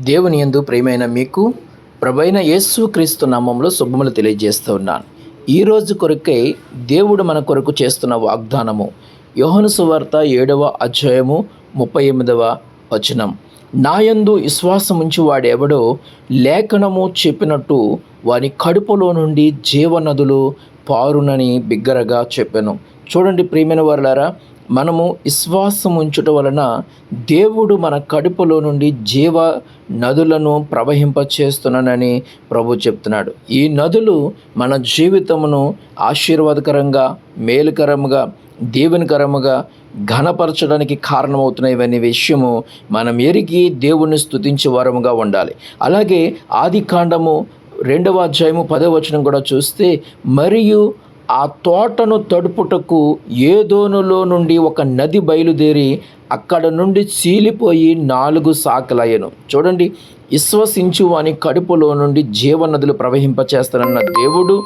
దేవుని యందు ప్రేమైన మీకు ప్రభైన యేసు క్రీస్తు నామంలో శుభములు తెలియజేస్తూ ఉన్నాను. ఈ రోజు కొరకై దేవుడు మన కొరకు చేస్తున్న వాగ్దానము యోహను సువార్త ఏడవ అధ్యాయము ముప్పై ఎనిమిదవ వచనం. నాయందు విశ్వాసముంచి వాడెవడో లేఖనము చెప్పినట్టు వాని కడుపులో నుండి జీవనదులు పారునని బిగ్గరగా చెప్పాను. చూడండి ప్రియమైన వారులారా మనము విశ్వాసం ఉంచుట వలన దేవుడు మన కడుపులో నుండి జీవ నదులను ప్రవహింపచేస్తున్నానని ప్రభు చెప్తున్నాడు. ఈ నదులు మన జీవితమును ఆశీర్వాదకరంగా మేలుకరముగా దీవెనకరముగా ఘనపరచడానికి కారణమవుతున్నాయి విషయము మనం ఎరిగి దేవుణ్ణి స్తుతించే వారముగా ఉండాలి. అలాగే ఆది కాండము రెండవ అధ్యాయము పదవచనం కూడా చూస్తే మరియు ఆ తోటను తడుపుటకు ఏదోనులో నుండి ఒక నది బయలుదేరి అక్కడ నుండి చీలిపోయి నాలుగు సాకలయ్యను. చూడండి విశ్వసించు అని కడుపులో నుండి జీవనదులు ప్రవహింపచేస్తానన్న దేవుడు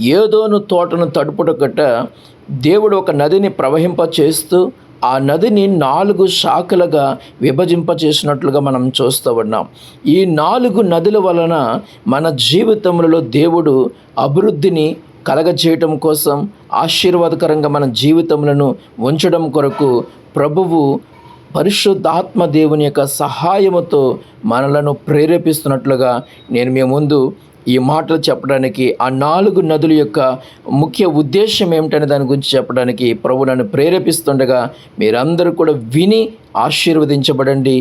ఏదోను తోటను తడుపుటకట దేవుడు ఒక నదిని ప్రవహింప చేస్తూ ఆ నదిని నాలుగు శాఖలుగా విభజింపచేసినట్లుగా మనం చూస్తూ ఉన్నాం. ఈ నాలుగు నదుల వలన మన జీవితంలో దేవుడు అభివృద్ధిని కలగజేయటం కోసం ఆశీర్వాదకరంగా మన జీవితములను ఉంచడం కొరకు ప్రభువు పరిశుద్ధాత్మ దేవుని యొక్క సహాయముతో మనలను ప్రేరేపిస్తున్నట్లుగా నేను మీ ముందు ఈ మాటలు చెప్పడానికి ఆ నాలుగు నదుల యొక్క ముఖ్య ఉద్దేశం ఏమిటనే దాని గురించి చెప్పడానికి ప్రభు నన్ను ప్రేరేపిస్తుండగా మీరందరూ కూడా విని ఆశీర్వదించబడండి.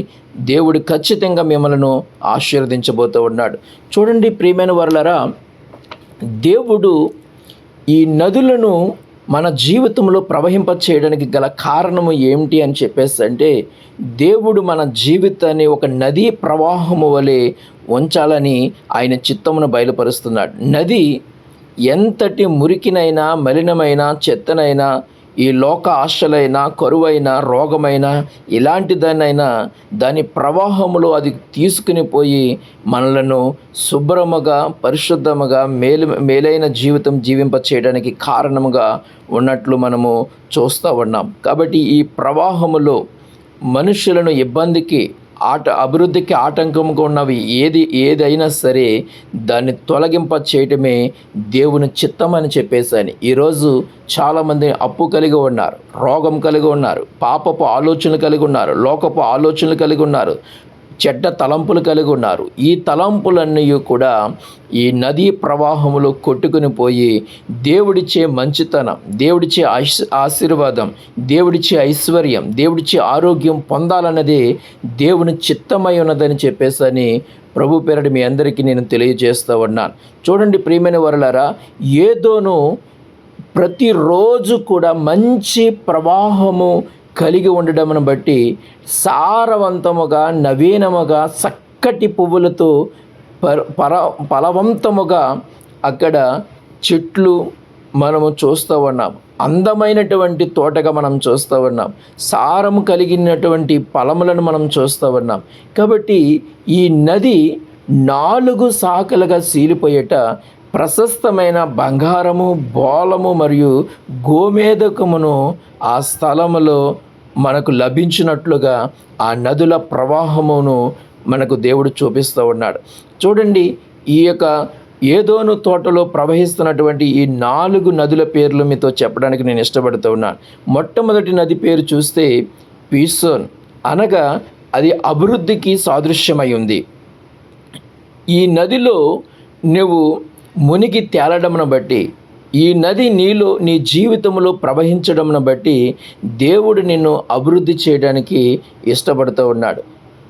దేవుడు ఖచ్చితంగా మిమ్మల్ని ఆశీర్వదించబోతూ ఉన్నాడు. చూడండి ప్రియమైన వర్లరా దేవుడు ఈ నదులను మన జీవితంలో ప్రవహింప చేయడానికి గల కారణము ఏమిటి అని చెప్పేసి అంటే దేవుడు మన జీవితాన్ని ఒక నదీ ప్రవాహము వలె ఉంచాలని ఆయన చిత్తమును బయలుపరుస్తున్నాడు. నది ఎంతటి మురికినైనా మలినమైన చెత్తనైనా ఈ లోక ఆశలైన కరువైన రోగమైన ఇలాంటి దాని ప్రవాహములో అది తీసుకుని పోయి మనలను శుభ్రముగా పరిశుద్ధముగా మేలు మేలైన జీవితం జీవింప చేయడానికి కారణముగా ఉన్నట్లు మనము చూస్తూ ఉన్నాం. కాబట్టి ఈ ప్రవాహములో మనుషులను ఇబ్బందికి ఆట అభివృద్ధికి ఆటంకంగా ఉన్నవి ఏది ఏదైనా సరే దాన్ని తొలగింప చేయటమే దేవుని చిత్తం అని చెప్పేసాని. ఈరోజు చాలామంది అప్పు కలిగి ఉన్నారు రోగం కలిగి ఉన్నారు పాపపు ఆలోచనలు కలిగి ఉన్నారు లోకపు ఆలోచనలు కలిగి ఉన్నారు. చెడ్డ తలంపులు కలిగి ఉన్నారు. ఈ తలంపులన్నీ కూడా ఈ నదీ ప్రవాహములో కొట్టుకుని పోయి దేవుడిచ్చే మంచితనం దేవుడిచ్చే ఆశీర్వాదం దేవుడిచ్చే ఐశ్వర్యం దేవుడిచ్చే ఆరోగ్యం పొందాలన్నదే దేవుని చిత్తమై ఉన్నదని చెప్పేసని ప్రభు పేరడు మీ అందరికీ నేను తెలియజేస్తూ ఉన్నాను. చూడండి ప్రియమైన వరలారా ఏదోను ప్రతిరోజు కూడా మంచి ప్రవాహము కలిగి ఉండడమును బట్టి సారవంతముగా నవీనముగా చక్కటి పువ్వులతో పర పర ఫలవంతముగా అక్కడ చెట్లు మనము చూస్తూ ఉన్నాం. అందమైనటువంటి తోటగా మనం చూస్తూ ఉన్నాం. సారము కలిగినటువంటి ఫలములను మనం చూస్తూ ఉన్నాం. కాబట్టి ఈ నది నాలుగు శాఖలుగా సీలిపోయేట ప్రశస్తమైన బంగారము బోలము మరియు గోమేదకమును ఆ స్థలములో మనకు లభించినట్లుగా ఆ నదుల ప్రవాహమును మనకు దేవుడు చూపిస్తూ ఉన్నాడు. చూడండి ఈ యొక్క ఏదోను తోటలో ప్రవహిస్తున్నటువంటి ఈ నాలుగు నదుల పేర్లు మీతో చెప్పడానికి నేను ఇష్టపడుతూ ఉన్నాను. మొట్టమొదటి నది పేరు చూస్తే పీసోన్. అనగా అది అభివృద్ధికి సాదృశ్యమై ఉంది. ఈ నదిలో నువ్వు మునిగి తేలడమును బట్టి ఈ నది నీలో నీ జీవితంలో ప్రవహించడంను బట్టి దేవుడు నిన్ను అభివృద్ధి చేయడానికి ఇష్టపడుతూ ఉన్నాడు.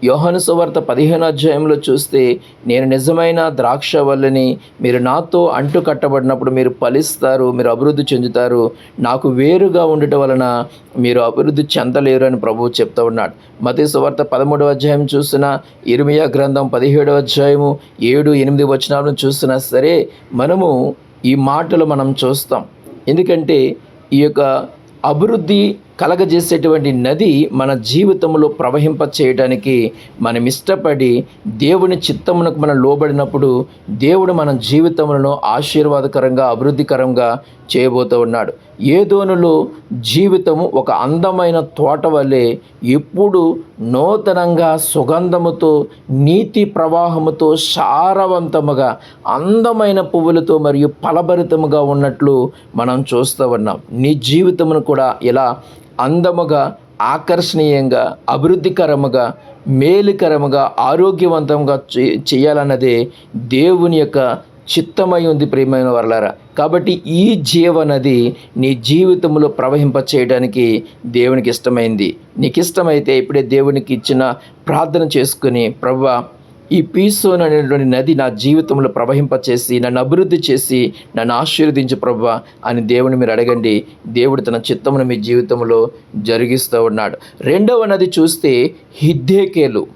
యోహాను సువార్త పదిహేను అధ్యాయంలో చూస్తే నేను నిజమైన ద్రాక్ష వల్లని మీరు నాతో అంటు కట్టబడినప్పుడు మీరు ఫలిస్తారు మీరు అభివృద్ధి చెందుతారు. నాకు వేరుగా ఉండటం వలన మీరు అభివృద్ధి చెందలేరు అని ప్రభువు చెప్తూ ఉన్నాడు. మత సువార్త పదమూడవ అధ్యాయం చూసినా ఇరుమియా గ్రంథం పదిహేడవ అధ్యాయము ఏడు ఎనిమిది వచనాలను చూసినా సరే మనము ఈ మాటలు మనం చూస్తాం. ఎందుకంటే ఈ యొక్క అభివృద్ధి కలగజేసేటువంటి నది మన జీవితంలో ప్రవహింప చేయడానికి మనం ఇష్టపడి దేవుని చిత్తమునకు మనం లోబడినప్పుడు దేవుడు మన జీవితములను ఆశీర్వాదకరంగా అభివృద్ధికరంగా చేయబోతూ ఉన్నాడు. ఏదోనులో జీవితము ఒక అందమైన తోట వలె ఎప్పుడు నూతనంగా సుగంధముతో నీతి ప్రవాహముతో సారవంతముగా అందమైన పువ్వులతో మరియు ఫలభరితముగా ఉన్నట్లు మనం చూస్తూ ఉన్నాం. నీ జీవితమును కూడా ఇలా అందముగా ఆకర్షణీయంగా అభివృద్ధికరముగా మేలుకరముగా ఆరోగ్యవంతంగా చేయాలన్నదే దేవుని యొక్క చిత్తమై ఉంది ప్రియమైన వర్లారా. కాబట్టి ఈ జీవనది నీ జీవితంలో ప్రవహింప చేయడానికి దేవునికి ఇష్టమైంది. నీకు ఇష్టమైతే ఇప్పుడే దేవునికి ఇచ్చిన ప్రార్థన చేసుకుని ప్రభా ఈ పీసోన్ అనేటువంటి నది నా జీవితంలో ప్రవహింపచేసి నన్ను అభివృద్ధి చేసి నన్ను ఆశీర్వదించు ప్రభా అని దేవుని మీరు అడగండి. దేవుడు తన చిత్తమును మీ జీవితంలో జరిగిస్తూ ఉన్నాడు. రెండవ నది చూస్తే హిద్దేకేలు.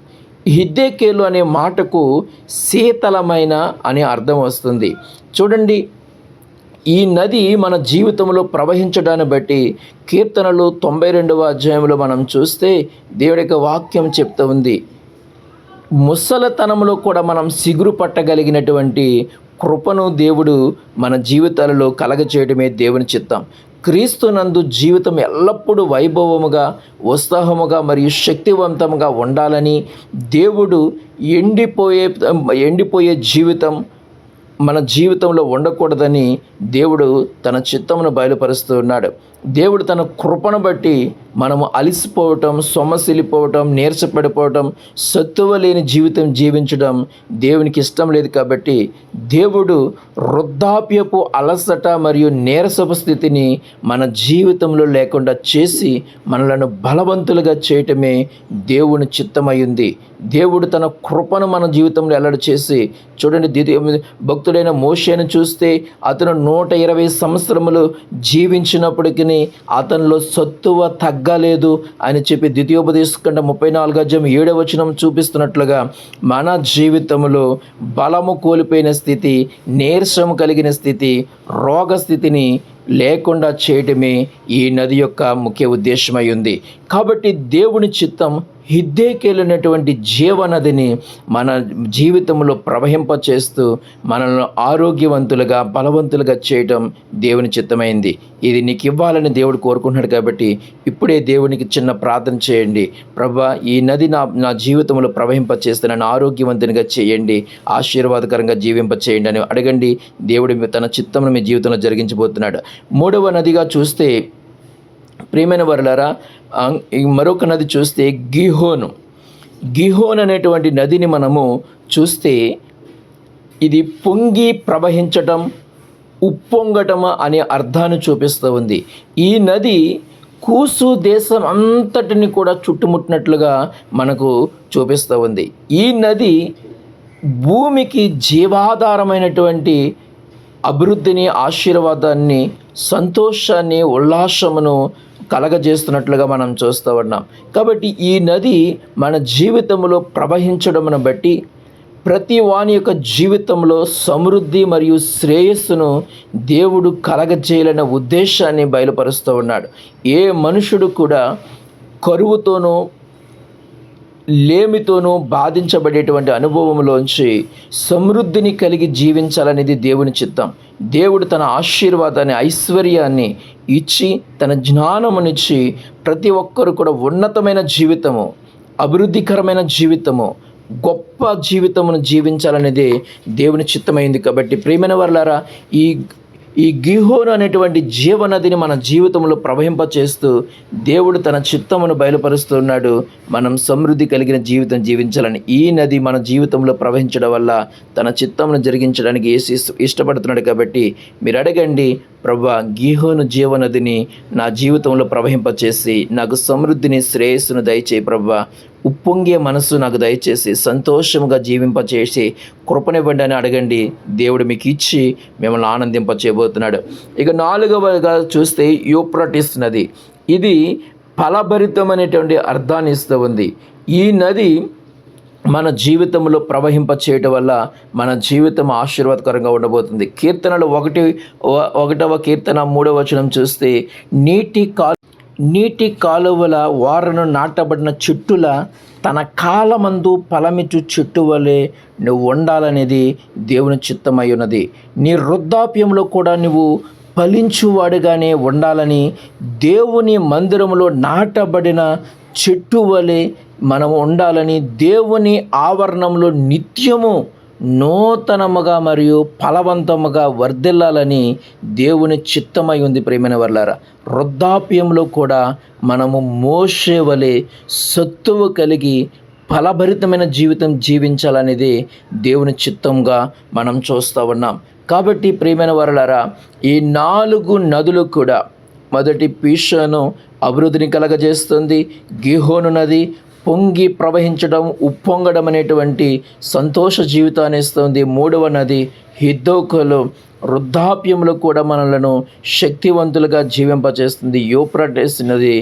హిద్దేకేలు అనే మాటకు శీతలమైన అనే అర్థం వస్తుంది. చూడండి ఈ నది మన జీవితంలో ప్రవహించడాన్ని బట్టి కీర్తనలు తొంభై రెండవ అధ్యాయంలో మనం చూస్తే దేవుడి యొక్క వాక్యం చెప్తూ ఉంది. ముసలతనంలో కూడా మనం సిగురు పట్టగలిగినటువంటి కృపను దేవుడు మన జీవితాలలో కలగచేయడమే దేవుని చిత్తం. క్రీస్తునందు జీవితం ఎల్లప్పుడూ వైభవముగా ఉత్సాహముగా మరియు శక్తివంతముగా ఉండాలని దేవుడు ఎండిపోయే ఎండిపోయే జీవితం మన జీవితంలో ఉండకూడదని దేవుడు తన చిత్తమును బయలుపరుస్తూ ఉన్నాడు. దేవుడు తన కృపను బట్టి మనము అలసిపోవటం సొమ్మసిలిపోవటం నీరసపడిపోవటం సత్తువ లేని జీవితం జీవించడం దేవునికి ఇష్టం లేదు కాబట్టి దేవుడు వృద్ధాప్యపు అలసట మరియు నీరసపు స్థితిని మన జీవితంలో లేకుండా చేసి మనలను బలవంతులుగా చేయటమే దేవుని చిత్తమయ్యింది దేవుడు తన కృపను మన జీవితంలో ఎల్లడి చేసి చూడండి ద్వితీయ భక్తుడైన మోషేను చూస్తే అతను నూట ఇరవై సంవత్సరములు జీవించినప్పటికీ అతనిలో సత్తువ తగ్గలేదు అని చెప్పి ద్వితీయోపదేశకండ ముప్పై నాలుగు అధ్యాయం ఏడవ వచనం చూపిస్తున్నట్లుగా మన జీవితంలో బలము కోల్పోయిన స్థితి నీరసం కలిగిన స్థితి రోగ స్థితిని లేకుండా చేయటమే ఈ నది యొక్క ముఖ్య ఉద్దేశమై ఉంది. కాబట్టి దేవుని చిత్తం హిద్దేకెళ్ళినటువంటి జీవనదిని మన జీవితంలో ప్రవహింప చేస్తూ మనల్ని ఆరోగ్యవంతులుగా బలవంతులుగా చేయటం దేవుని చిత్తమైంది. ఇది నీకు ఇవ్వాలని దేవుడు కోరుకుంటున్నాడు కాబట్టి ఇప్పుడే దేవునికి చిన్న ప్రార్థన చేయండి. ప్రభా ఈ నది నా నా జీవితంలో ప్రవహింప చేస్తే నన్ను ఆరోగ్యవంతునిగా చేయండి. ఆశీర్వాదకరంగా జీవింప చేయండి అని అడగండి. దేవుడు తన చిత్తమును మీ జీవితంలో జరిగించబోతున్నాడు. మూడవ నదిగా చూస్తే ప్రియమైన వరలారా మరొక నది చూస్తే గిహోను. గిహోన్ అనేటువంటి నదిని మనము చూస్తే ఇది పొంగి ప్రవహించటం ఉప్పొంగటం అనే అర్థాన్ని చూపిస్తూ ఉంది. ఈ నది కూసు దేశం అంతటిని కూడా చుట్టుముట్టినట్లుగా మనకు చూపిస్తూ ఉంది. ఈ నది భూమికి జీవాధారమైనటువంటి అభివృద్ధిని ఆశీర్వాదాన్ని సంతోషాన్ని ఉల్లాసమును కలగజేస్తున్నట్లుగా మనం చూస్తూ ఉన్నాం. కాబట్టి ఈ నది మన జీవితంలో ప్రవహించడమును బట్టి ప్రతి వాని యొక్క జీవితంలో సమృద్ధి మరియు శ్రేయస్సును దేవుడు కలగజేయాలనే ఉద్దేశాన్ని బయలుపరుస్తూ ఉన్నాడు. ఏ మనుషుడు కూడా కరువుతోనూ లేమితోనూ బాధించబడేటువంటి అనుభవంలోంచి సమృద్ధిని కలిగి జీవించాలనేది దేవుని చిత్తం. దేవుడు తన ఆశీర్వాదాన్ని ఐశ్వర్యాన్ని ఇచ్చి తన జ్ఞానమునిచ్చి ప్రతి ఒక్కరు కూడా ఉన్నతమైన జీవితము అభివృద్ధికరమైన జీవితము గొప్ప జీవితమును జీవించాలనేదే దేవుని చిత్తమైంది. కాబట్టి ప్రేమైన వర్లారా ఈ ఈ గిహోను అనేటువంటి జీవనదిని మన జీవితంలో ప్రవహింప చేస్తూ దేవుడు తన చిత్తమును బయలుపరుస్తున్నాడు. మనం సమృద్ధి కలిగిన జీవితం జీవించాలని ఈ నది మన జీవితంలో ప్రవహించడం వల్ల తన చిత్తమును జరిగించడానికి ఏసు ఇష్టపడుతున్నాడు కాబట్టి మీరు అడగండి ప్రభా గీహోను జీవనదిని నా జీవితంలో ప్రవహింపచేసి నాకు సమృద్ధిని శ్రేయస్సును దయచేయి ప్రభా. ఉప్పొంగే మనస్సు నాకు దయచేసి సంతోషముగా జీవింపచేసి కృపనివ్వండి అని అడగండి. దేవుడు మీకు ఇచ్చి మిమ్మల్ని ఆనందింప చేయబోతున్నాడు ఇక నాలుగవగా చూస్తే యూప్రటిస్ నది. ఇది ఫలభరితమైనటువంటి అర్థాన్ని ఇస్తూ ఉంది. ఈ నది మన జీవితంలో ప్రవహింప చేయటం వల్ల మన జీవితం ఆశీర్వాదకరంగా ఉండబోతుంది. కీర్తనలు ఒకటి ఒకటవ కీర్తన మూడవ వచనం చూస్తే నీటి కా నీటి కాలువల వారను నాటబడిన చెట్టుల తన కాలమందు ఫలమిచ్చు చెట్టు వలె నువ్వు ఉండాలనేది దేవుని చిత్తమై ఉన్నది నీ వృద్ధాప్యంలో కూడా నువ్వు ఫలించువాడుగానే ఉండాలని దేవుని మందిరంలో నాటబడిన చెట్టు వలె మనం ఉండాలని దేవుని ఆవరణంలో నిత్యము నూతనముగా మరియు ఫలవంతముగా వర్ధిల్లాలని దేవుని చిత్తమై ఉంది ప్రేమైన వర్లారా. వృద్ధాప్యంలో కూడా మనము మోసే వలె సత్తువు కలిగి ఫలభరితమైన జీవితం జీవించాలనేది దేవుని చిత్తంగా మనం చూస్తూ ఉన్నాం. కాబట్టి ప్రియమైన వరలారా ఈ నాలుగు నదులు కూడా మొదటి పీషను అభివృద్ధిని కలగజేస్తుంది. గిహోను నది పొంగి ప్రవహించడం ఉప్పొంగడం అనేటువంటి సంతోష జీవితాన్ని ఇస్తుంది. మూడవ నది హిద్దోకలు వృద్ధాప్యంలో కూడా మనలను శక్తివంతులుగా జీవింపచేస్తుంది. యూప్రటెస్ నది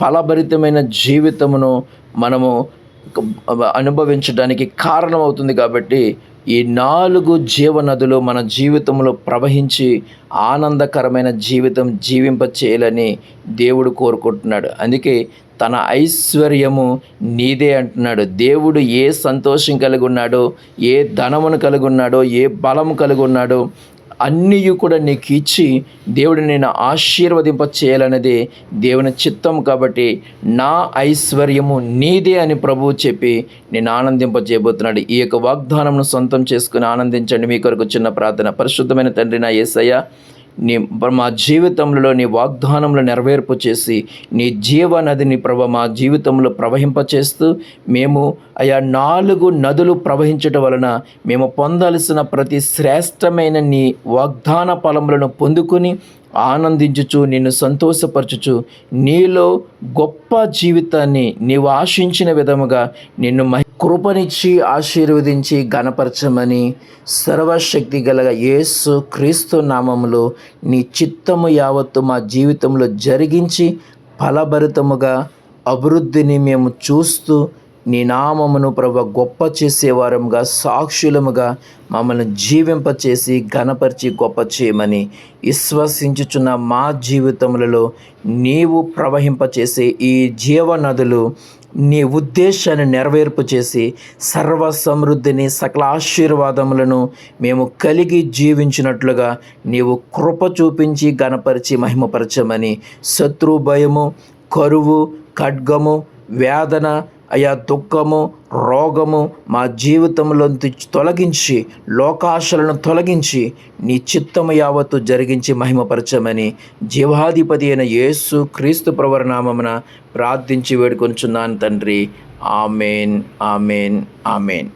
ఫలభరితమైన జీవితమును మనము అనుభవించడానికి కారణమవుతుంది కాబట్టి ఈ నాలుగు జీవనదులు మన జీవితంలో ప్రవహించి ఆనందకరమైన జీవితం జీవింప చేయాలని దేవుడు కోరుకుంటున్నాడు. అందుకే తన ఐశ్వర్యము నీదే అంటున్నాడు. దేవుడు ఏ సంతోషం కలిగి ఉన్నాడో ఏ ధనమును కలిగి ఉన్నాడో ఏ బలము కలిగి ఉన్నాడో అన్నీ కూడా నీకు ఇచ్చి దేవుడు నేను ఆశీర్వదింప చేయాలనేది దేవుని చిత్తం కాబట్టి నా ఐశ్వర్యము నీదే అని ప్రభువు చెప్పి నేను ఆనందింప చేయబోతున్నాడు. ఈ యొక్క వాగ్దానంను సొంతం చేసుకుని ఆనందించండి. మీ కొరకు చిన్న ప్రార్థన. పరిశుద్ధమైన తండ్రి నా ఏసయ్య నీ మా జీవితంలో నీ వాగ్దానంలో నెరవేర్పు చేసి నీ జీవ నదిని ప్రభ మా జీవితంలో ప్రవహింపచేస్తూ మేము ఆయా నాలుగు నదులు ప్రవహించటం వలన మేము పొందాల్సిన ప్రతి శ్రేష్టమైన నీ వాగ్దాన ఫలములను పొందుకుని ఆనందించుచు నిన్ను సంతోషపరచుచు నీలో గొప్ప జీవితాన్ని నీవు ఆశించిన విధముగా నిన్ను మహి కృపనిచ్చి ఆశీర్వదించి గణపరచమని సర్వశక్తి గల యేసు క్రీస్తు నామములో నీ చిత్తము యావత్తు మా జీవితంలో జరిగించి ఫలభరితముగా అభివృద్ధిని మేము చూస్తూ నీ నామమును ప్రభ గొప్ప చేసేవారముగా సాక్షులముగా మమ్మల్ని జీవింపచేసి ఘనపరిచి గొప్ప చేయమని విశ్వసించుచున్న మా జీవితములలో నీవు ప్రవహింపచేసే ఈ జీవనదులు నీ ఉద్దేశాన్ని నెరవేర్పు చేసి సర్వ సమృద్ధిని సకల ఆశీర్వాదములను మేము కలిగి జీవించినట్లుగా నీవు కృప చూపించి గణపరిచి మహిమపరచమని శత్రు భయము కరువు ఖడ్గము వేదన అయా దుఃఖము రోగము మా జీవితంలో తొలగించి లోకాశలను తొలగించి నీ చిత్తము యావత్తు జరిగించి మహిమపరచమని జీవాధిపతి అయిన యేసు క్రీస్తు ప్రవరనామమున ప్రార్థించి వేడుకొంచున్నాను తండ్రి. Amen amen amen.